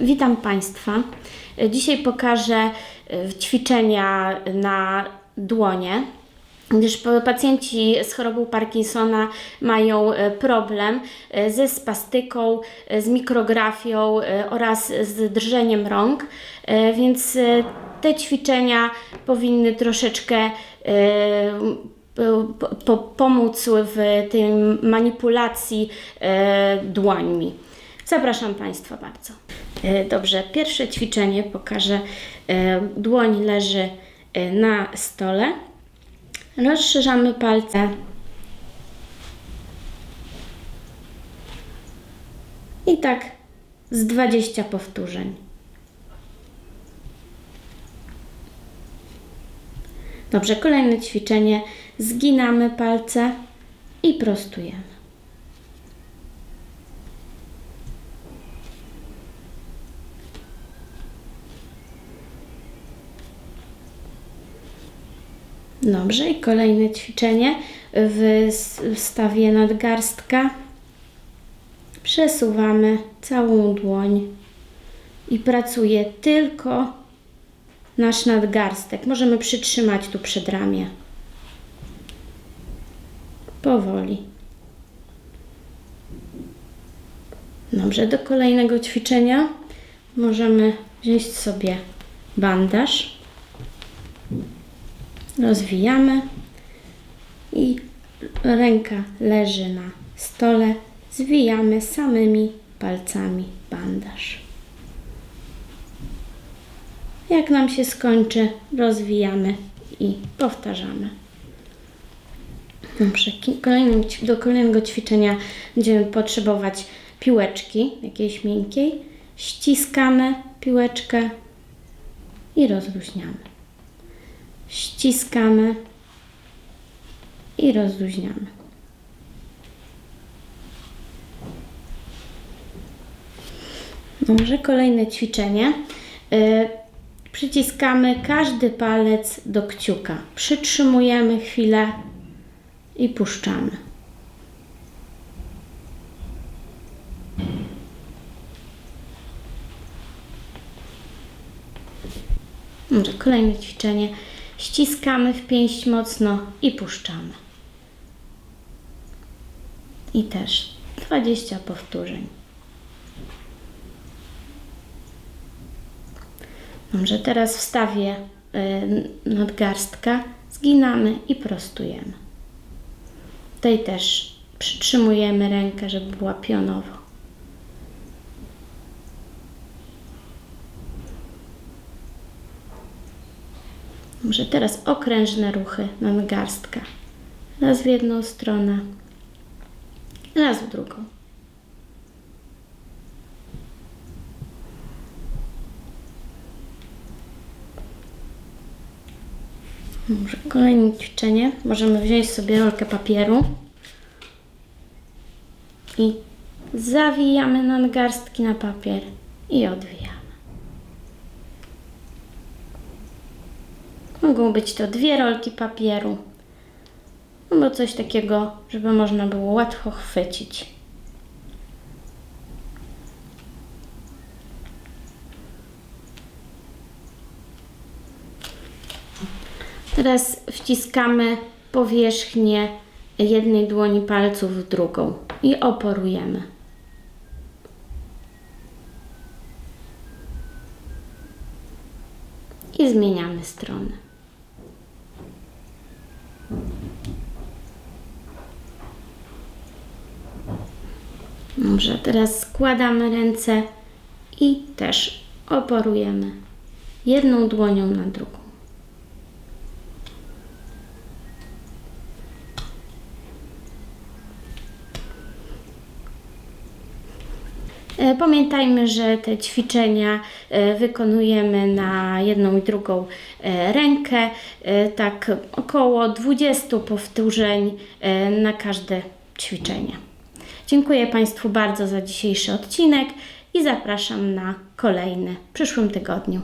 Witam Państwa. Dzisiaj pokażę e, ćwiczenia na dłonie, gdyż pa- pacjenci z chorobą Parkinsona mają e, problem e, ze spastyką, z mikrografią oraz z drżeniem rąk, więc te ćwiczenia powinny troszeczkę po, po, pomóc w tej manipulacji dłońmi. Zapraszam Państwa bardzo. E, Dobrze, pierwsze ćwiczenie pokażę. E, Dłoń leży e, na stole. Rozszerzamy palce. I tak z 20 powtórzeń. Dobrze, kolejne ćwiczenie. Zginamy palce i prostujemy. Dobrze, i kolejne ćwiczenie w stawie nadgarstka. Przesuwamy całą dłoń i pracuje tylko nasz nadgarstek. Możemy przytrzymać tu przedramię. Powoli. Dobrze, do kolejnego ćwiczenia możemy wziąć sobie bandaż. Rozwijamy i ręka leży na stole. Zwijamy samymi palcami bandaż. Jak nam się skończy, rozwijamy i powtarzamy. Do kolejnego ćwiczenia będziemy potrzebować piłeczki, jakiejś miękkiej. Ściskamy piłeczkę i rozluźniamy. Ściskamy i rozluźniamy. Dobrze, kolejne ćwiczenie. Y, Przyciskamy każdy palec do kciuka. Przytrzymujemy chwilę i puszczamy. Dobrze, kolejne ćwiczenie. Ściskamy w pięść mocno i puszczamy. I też 20 powtórzeń. Dobrze, teraz wstawię y, nadgarstka, zginamy i prostujemy. Tutaj też przytrzymujemy rękę, żeby była pionowo. Dobrze, teraz okrężne ruchy nadgarstka. Raz w jedną stronę, raz w drugą. Dobrze, kolejne ćwiczenie. Możemy wziąć sobie rolkę papieru i zawijamy nadgarstki na papier i odwijamy. Mogą być to dwie rolki papieru albo coś takiego, żeby można było łatwo chwycić. Teraz wciskamy powierzchnię jednej dłoni palców w drugą i oporujemy. I zmieniamy stronę. Dobrze, teraz składamy ręce i też oporujemy jedną dłonią na drugą. E, Pamiętajmy, że te ćwiczenia e, wykonujemy na jedną i drugą e, rękę, tak około 20 powtórzeń na każde ćwiczenie. Dziękuję Państwu bardzo za dzisiejszy odcinek i zapraszam na kolejny w przyszłym tygodniu.